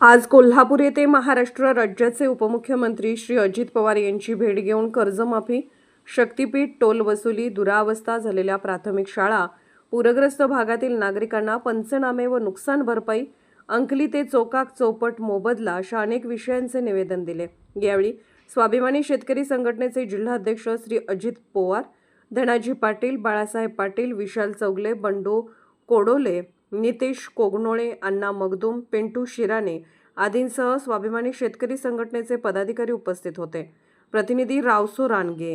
आज कोल्हापूर येथे महाराष्ट्र राज्याचे उपमुख्यमंत्री श्री अजित पवार यांची भेट घेऊन कर्जमाफी शक्तीपीठ टोल वसुली दुरावस्था झालेल्या प्राथमिक शाळा पूरग्रस्त भागातील नागरिकांना पंचनामे व नुकसान भरपाई अंकली ते चोकाक चौपट मोबदला अशा अनेक विषयांचे निवेदन दिले. यावेळी स्वाभिमानी शेतकरी संघटनेचे जिल्हाध्यक्ष श्री अजित पवार धनाजी पाटील बाळासाहेब पाटील विशाल चौगले बंडू कोडोले नितेश कोगनोळे अण्णा मगदूम पिंटू शिराने आदींसह स्वाभिमानी शेतकरी संघटनेचे पदाधिकारी उपस्थित होते. प्रतिनिधी रावसो रानगे.